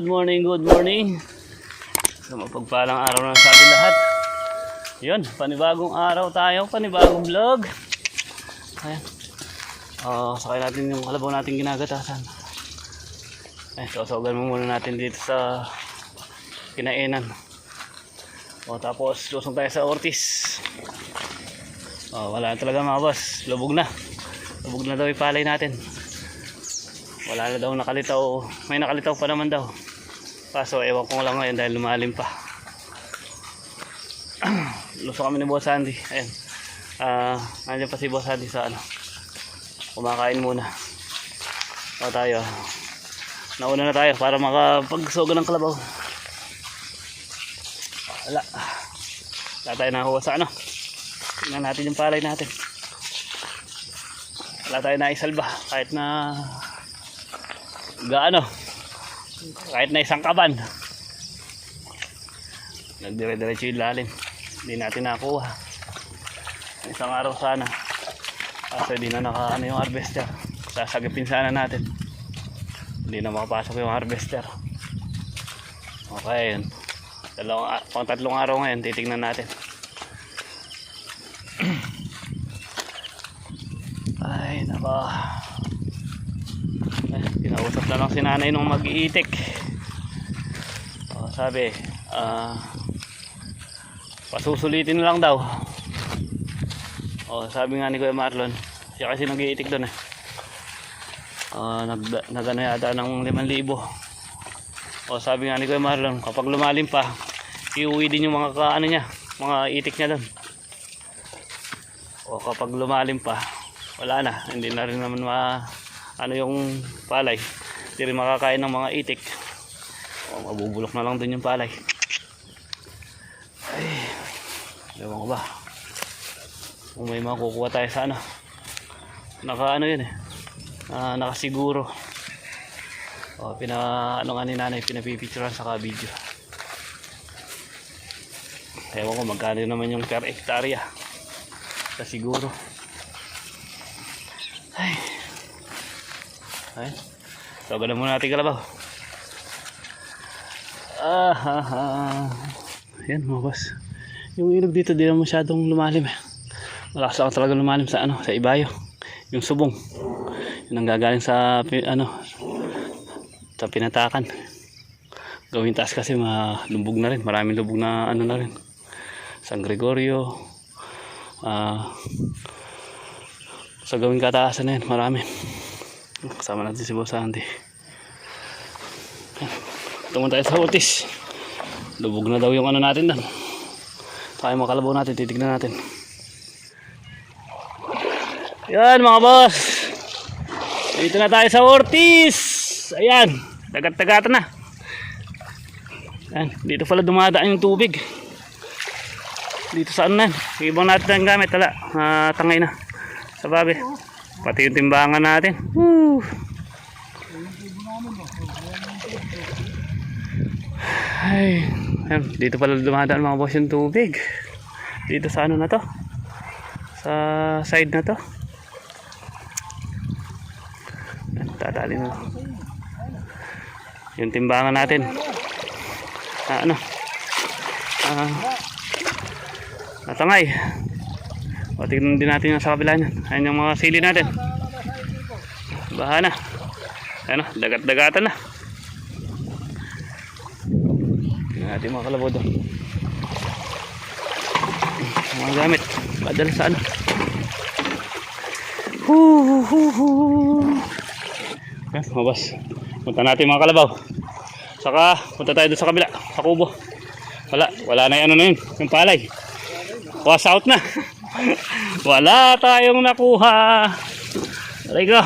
Good morning, good morning. So mapagpalang araw na sa atin lahat. Yun, panibagong araw tayo, panibagong vlog. Ayan. Oh, sakay natin yung kalabaw natin ginagatasan. Eh, sosogan mo muna natin dito sa kinainan. O tapos lusong tayo sa Ortiz. Oh, wala na talaga mga boss. Lubog na. Lubog na daw yung palay natin. Wala na daw nakalitaw. May nakalitaw pa naman daw. Kaso ewan ko lang ngayon dahil lumalim pa. Luso kami ni Boss Andy. Ayan. Ah, nandiyan pa si Boss Andy sa ano. Kumakain muna. O tayo. Nauna na tayo para makapagsogo ng kalabaw. Wala. Wala tayo nakuha sa ano. Tingnan natin yung palay natin. Wala tayo na isalba kahit na gaano kahit na isang kaban. Nagdire-diretso yung lalim. Hindi natin nakuha. Isang araw sana. Kaso hindi na naka ano yung harvester. Sasagipin sana natin. Hindi na makapasok yung harvester. Okay yun. Dalawang, pang tatlong araw ngayon titignan natin. Ay nako eh, kinausap na lang si nanay nung mag-iitik. Oh, sabi, ah, pasusulitin na lang daw. Oh, sabi nga ni Kuya Marlon, siya kasi nag-iitik doon eh. Ah, nag, nagano yata ng 5,000. Oh, sabi nga ni Kuya Marlon, kapag lumalim pa, iuwi din yung mga ka, ano niya, mga itik niya doon. O kapag lumalim pa, wala na, hindi na rin naman ma ano yung palay? Hindi rin makakain ng mga itik. O mabubulok na lang dun yung palay. Ay ewan ko ba? Kung may makukuha tayo sa ano. Naka ano yun eh. Ah, nakasiguro. O pina ano nga ni nanay pinapipicturan sa video ewan ko magkano naman yung per hectarea sa siguro ay ay. So, ganun muna natin kalabaw. Ah, ha, ha. Yan mga boss. Yung ilog dito di na masyadong lumalim eh. Malakas lang talaga lumalim sa ano, sa ibayo. Yung subong. Yun ang gagaling sa ano sa pinatakan. Gawin taas kasi malubog na rin. Maraming lubog na ano na rin. San Gregorio. Ah sa gawing kataasan na yan, marami. Kasama natin si Boss Andy. Tungo tayo sa Otis. Lubog na daw yung ano natin doon. Tayo mga kalabaw natin, titignan natin. Yan mga boss. Dito na tayo sa Ortiz. Ayan, dagat-dagatan na. Ayan, dito pala dumadaan yung tubig. Dito sa ano na, ibang natin ang gamit, wala, ah, tangay na. Sa bagay. Pati yung timbangan natin. Woo! Ay, dito pala dumadaan mga boss yung tubig. Dito sa ano na to? Sa side na to. Tatali na. Yung timbangan natin. Ah, ano? Ah, natangay. O, tignan din natin yung sa kabila niyan. Ayan yung mga sili natin. Baha na. Ayan o, dagat-dagatan na. Tignan natin mga kalabaw doon. Mga gamit. Padala sa ano. Huu, huu. Ayan, mga boss. Punta natin mga kalabaw. Saka, punta tayo doon sa kabila. Sa kubo. Wala, wala na yung ano na yun. Yung palay. Was out na. Wala tayong nakuha. Aray ko.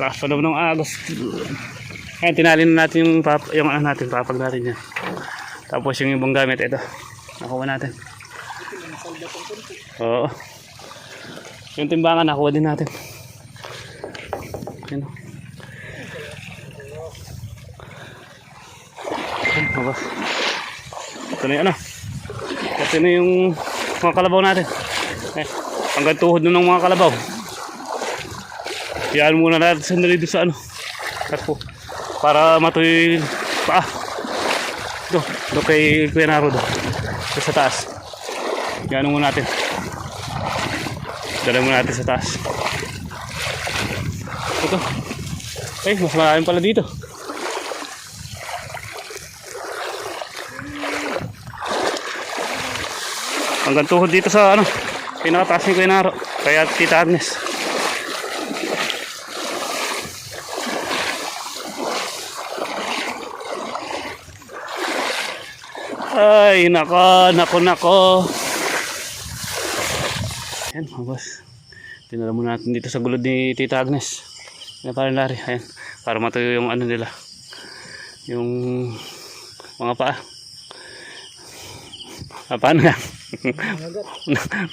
Lakas pa ng agos. Ayan, tinalin na natin yung, pap yung ano natin, papag natin yan. Tapos yung ibang gamit, ito. Nakuha natin. Oo. Yung timbangan, nakuha din natin. Ayan. Ayan, mabas. Ito na yung ano. Ito na yung mga kalabaw natin. Hanggang tuhod ng mga kalabaw. Yan muna natin sandali doon sa ano. Karpo. Para matuloy pa. Do, do kay Kuya Naro do. Sa taas. Yan muna natin. Dala muna natin sa taas. Ito. Ay, mas marami pala dito. Hanggang tuhod dito sa ano, pinakataas ni Kuya Naro. Kaya Tita Agnes. Ay, nako, nako, nako. Ayan, mga boss. Tinala muna natin dito sa gulod ni Tita Agnes. Yan parang lari. Ayan. Para matuyo yung ano nila. Yung mga paa. Ah, paano nga?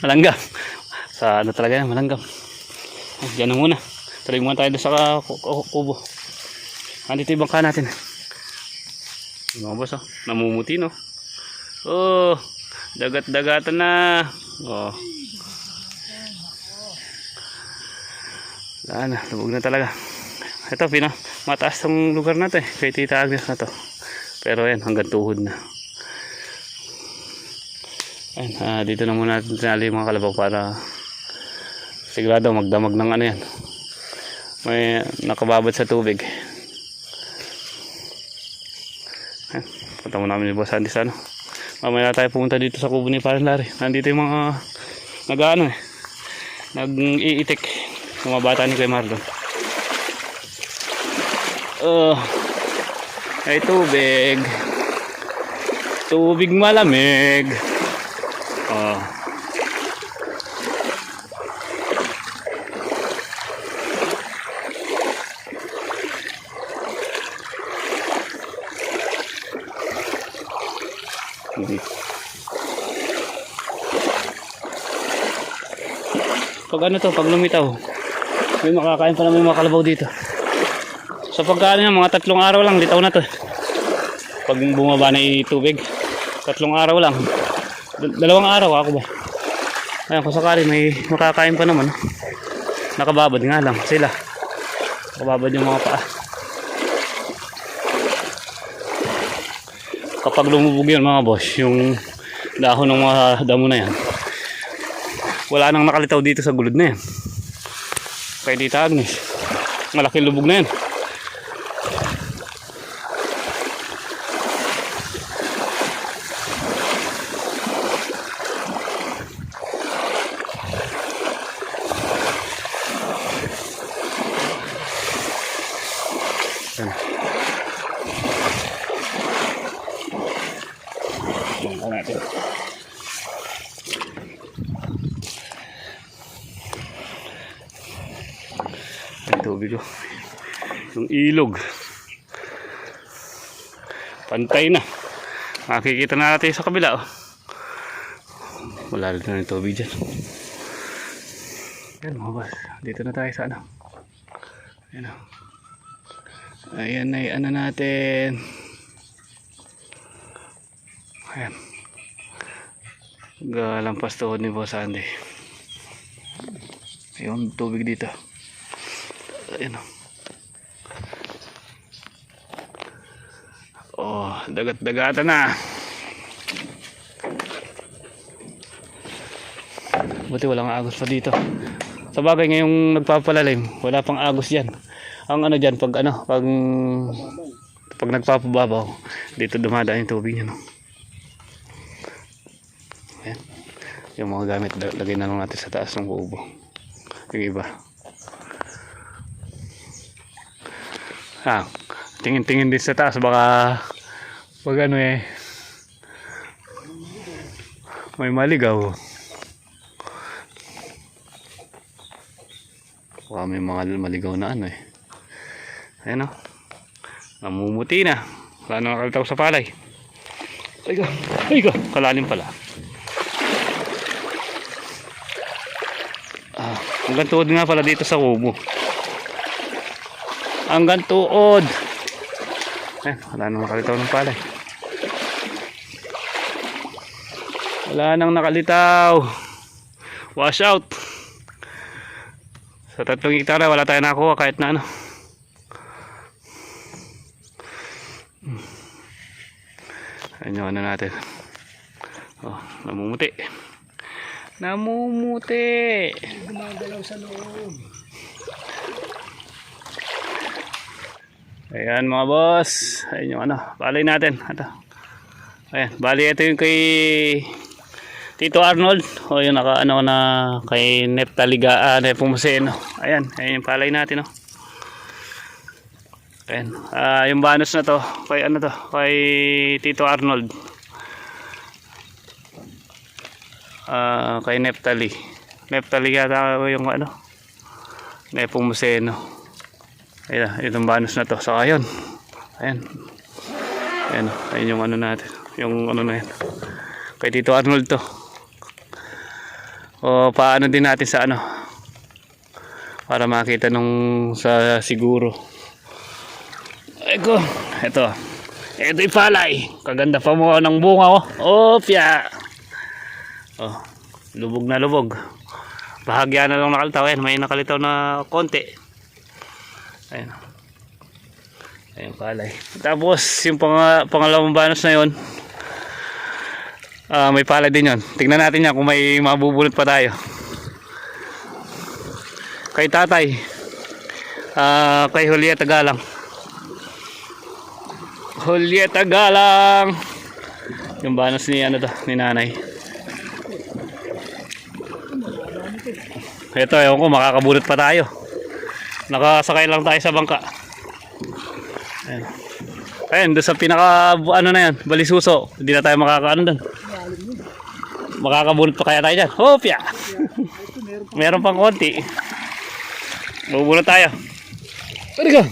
Malanggam. Sa ano talaga yan, malanggam. Ay, Diyan na muna. Tuloy muna tayo sa ku- kubo. Andito yung bangka natin. Boss, oh. namumuti, no? Oh, dagat-dagatan na. Oh. Wala na, lubog na talaga. Ito, pina, mataas tong lugar na to eh. Kay Tita Agnes na to. Pero yan, hanggang tuhod na. Ayun, ah, dito na muna natin tinali mga kalabaw para sigurado magdamag ng ano yan. May nakababad sa tubig. Ayun, punta mo namin ni Boss Andy sa ano. Mamaya tayo pumunta dito sa kubo ni Parang Larry. Nandito yung mga nag-ano eh. Nag-iitik. Yung mga bata ni Kuya Marlon. Oh, ay tubig. Tubig malamig. Mhm. Pag ano to, pag lumitaw, may makakain pa naman yung mga kalabaw dito. Sa pagkaan niya, mga tatlong araw lang, litaw na to. Pag bumaba na yung tubig, tatlong araw lang. Dal- dalawang araw ako ba? Ayan, kung sakali may makakain pa naman. Nakababad nga lang sila. Nakababad yung mga paa. Kapag lumubog yun mga boss, yung dahon ng mga damo na yan, wala nang nakalitaw dito sa gulod na yan. Kay Tita Agnes. Malaking lubog na. Yan. Bangka natin. Ang tubig oh. Yung ilog. Pantay na. Makikita na natin sa kabila oh. Wala na yung tubig dyan. Yan mga boss. Dito na tayo sa ano. Ayan oh. Ayan na yung ano natin. Ayan. Galampas tuhod ni Boss Andy. Ayun, tubig dito. Ayan o. Oh, dagat-dagatan na. Buti walang agos pa dito. Sa bagay ngayong nagpapalalim, wala pang agos dyan. Ang ano dyan, pag ano, pag pag nagpapababaw, dito dumadaan yung tubig niya. No? Ayan. Yung mga gamit, la- lagay na lang natin sa taas ng kubo. Yung iba. Ah, tingin-tingin din sa taas, baka pag ano eh, may maligaw. Baka may mga maligaw na ano eh. Ayan o. Namumuti na. Wala na nakalitaw sa palay. Ay ka. Ay ka. Kalalim pala. hanggang tuod nga pala dito sa kubo. Hanggang tuod. Eh wala nang nakalitaw ng pala eh. wala nang nakalitaw. Wash out. Sa tatlong hektara wala tayo nakuha kahit na ano. Ayun yung ano natin. Oh namumuti. Namumuti. Gumagalaw sa loob. Ayan mga boss. Ayun yung ano. Balay natin. Ito. Ayan. Bali ito yung kay Tito Arnold. O yung naka ano na kay Neptaliga. Uh, Nepomuceno. Ayan. Ayan yung palay natin. Oh. Ayan. Ah, yung bonus na to. Kay ano to. Kay Tito Arnold. Ah, kay Neptali. Neptali yata yung ano. Nepomuceno. Ayan, itong bonus na to. So, ayun. Ayan. Ayan, ayun yung ano natin. Yung ano na yan. Kay Tito Arnold to. O, paano din natin sa ano. Para makita nung sa siguro. Eko, ito. Ito yung palay. Kaganda pa mo ng bunga oh. Opya. Oh, lubog na lubog. Bahagya na lang nakalitaw. Ayan, may nakalitaw na konti. Ayan. Ayan palay. Tapos yung pang, pangalawang banos na yon ah may palay din yon. Tingnan natin yan kung may mabubulot pa tayo. Kay tatay. ah kay Julieta Galang. Julieta Galang. Yung banos ni ano to, ni nanay. Ito, ewan ko, makakabulot pa tayo. Nakasakay lang tayo sa bangka. Ayan. Ayan, doon sa pinaka, ano na yan, balisuso. Hindi na tayo makakaano doon. Makakabulot pa kaya tayo dyan. Hopya! Meron pang konti. Bubulot tayo. Pwede ka.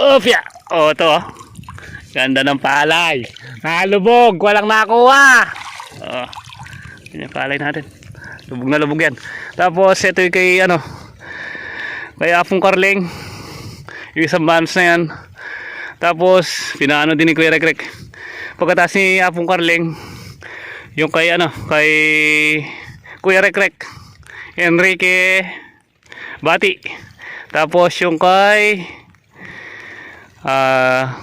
Hopya! O, ito oh. Ganda ng palay. Nalubog, walang nakuha. Oh. Yan yung palay natin. Lubog na lubog yan. Tapos, ito yung kay, ano, kaya Apong Carling. Yung isang bands na yan. Tapos, pinaano din ni Kuya Rekrek. Pagkatas ni Apong Carling, yung kay ano, kay Kuya Rekrek. Enrique Bati. Tapos yung kay ah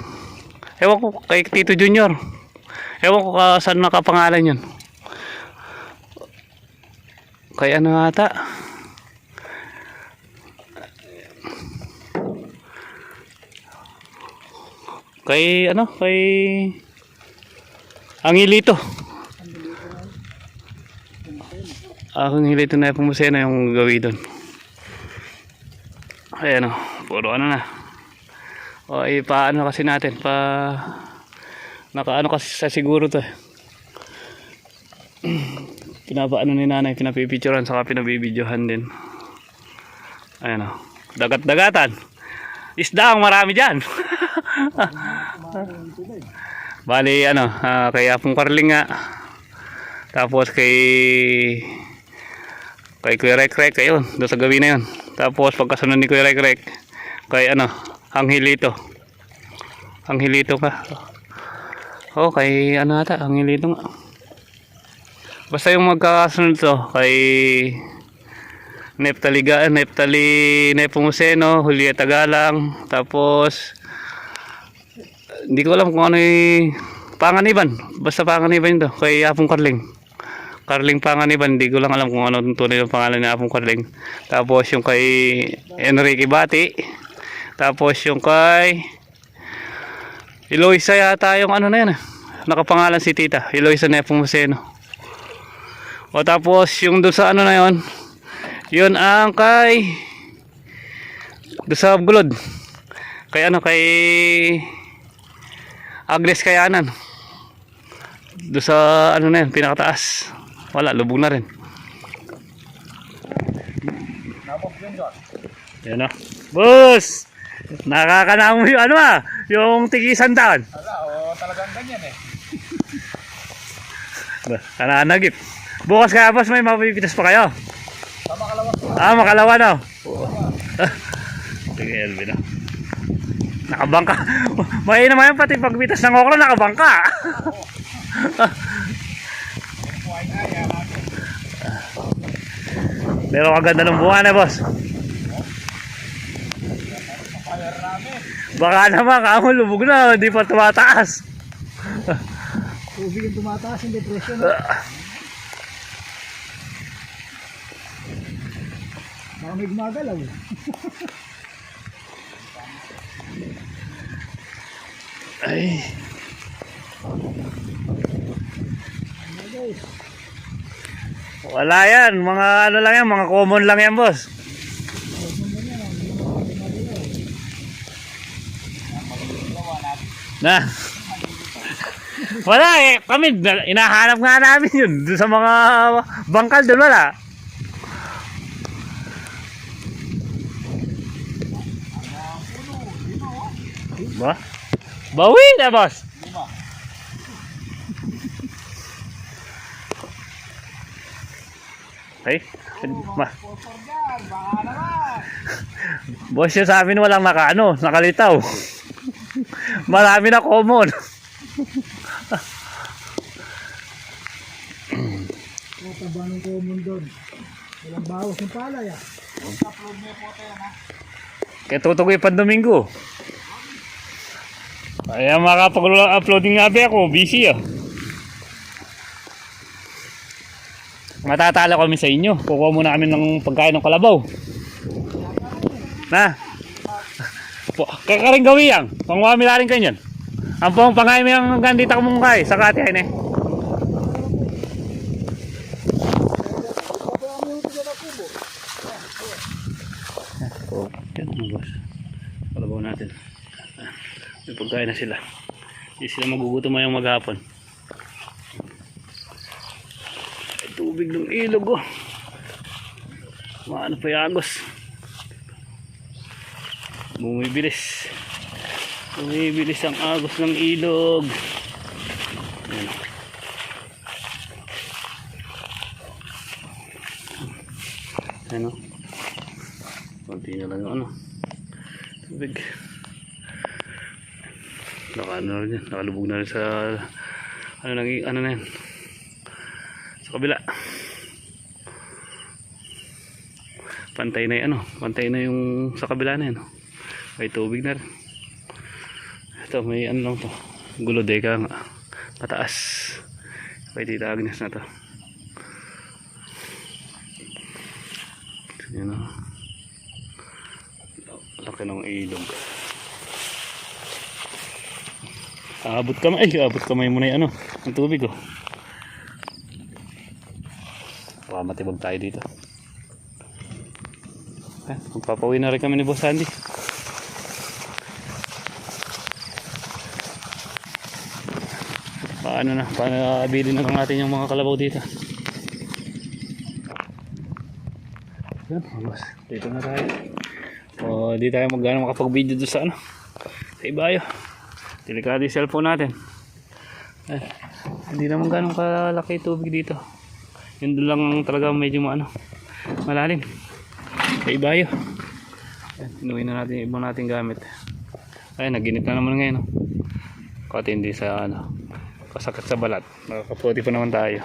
ewan ko kay Tito Junior. Ewan ko ka saan nakapangalan yun. Kay ano ata? Kay ano? Kay Angilito. Ang Angilito na pumusena yung gawi doon. Ayan o. Puro ano na. O ay paano kasi natin pa nakaano kasi sa siguro to eh. Pinapaano ni nanay, pinapipicturean saka pinabibidyohan din. Ayan o. Dagat-dagatan. Isda ang marami dyan. Bali ano, ah, kay Apong Carling nga. Tapos kay kay Kuya Rek Rek ayun, doon sa gabi na yun. Tapos pagkasunod ni Kuya Rek Rek kay ano, Angelito. Angelito ka. Oh, kay ano ata, Angelito nga. Basta yung magkakasunod to kay Neptali Ga, Neptali Nepomuceno, Julieta Galang, tapos hindi ko alam kung ano yung panganiban. Basta panganiban to. Kay Apong Carling. Carling panganiban. Hindi ko lang alam kung ano ang tunay yung pangalan ni Apong Carling. Tapos yung kay Enrique Bati. Tapos yung kay Eloisa yata yung ano na yan. eh. Nakapangalan si Tita. Eloisa Nepomuceno. O tapos yung doon sa ano na yon yun ang kay doon sa Bulod. Kay ano kay Agnes Kayanan. Do sa ano na yan, pinakataas. Wala, lubog na rin. Yan o. Boss! Nakakanamo yung ano ah, yung tigisan daan. Ala, o talagang ganyan eh. Kananagip. Bukas kaya boss, may mapipitas pa kayo. Sa makalawa. Ah, makalawa no. Sige, Elvin no. Nakabangka. May naman yan pati pagpitas ng okra, nakabangka. Na. Pero kaganda ng bunga na boss. Baka naman, kamo lubog na, hindi pa tumataas. Tubig yung tumataas, hindi presyo. Baka may gumagalaw. Ay. Wala yan. Mga ano lang yan. Mga common lang yan, boss. Na. Wala eh. Kami, inahanap nga namin yun. Sa mga bangkal doon wala. Bawi na, boss. Ay, ma. Boss sa amin walang naka, ano, nakalitaw. Marami na common. Mataba ng common doon. Walang bawas ng palay ah. Kaya tutukoy pa Domingo. Kaya makapag-uploading nga ako, busy ah. Matatala kami sa inyo. Kukuha muna kami ng pagkain ng kalabaw. Na. Kakaring gawi yan. Pangwami na rin kayo yan. Ang pong pangain mo yung gandita ko mong kay. Sa kati ne. Oh, yan mga boss. Kalabaw natin. Ah, May pagkain na sila. Hindi sila magugutom mayang maghapon. Ay, tubig ng ilog oh. Maano pa yagos. Bumibilis. Bumibilis ang agos ng ilog. Ayan. Ano? Kunti na lang yung ano. Tubig. Ano rin. Nakalubog na rin sa ano nang ano na yan. Sa kabila. Pantay na yung ano. Pantay na yung sa kabila na yan. May tubig na rin. Ito may ano lang to. Gulodeka nga. Pataas. Kay Tita na to. Yan o. Laki ng ilog. Aabot kamay. Ay, aabot kamay mo na yung ano. Ang tubig oh. Baka matibag tayo dito. Eh, magpapauwi na rin kami ni Boss Andy. Paano na? Paano abilin na natin yung mga kalabaw dito? Yan, boss. Dito na tayo. O, di tayo magano makapag-video doon sa ano. Sa ibayo. Delikado yung cellphone natin. Eh, hindi naman ganun kalaki tubig dito. Yun doon lang talaga medyo ano, malalim. Sa ibayo. Inuwi na natin yung ibang nating gamit. Ay, naginit na naman ngayon. Kasi hindi sa ano, kasakit sa balat. Nakakaputi pa naman tayo.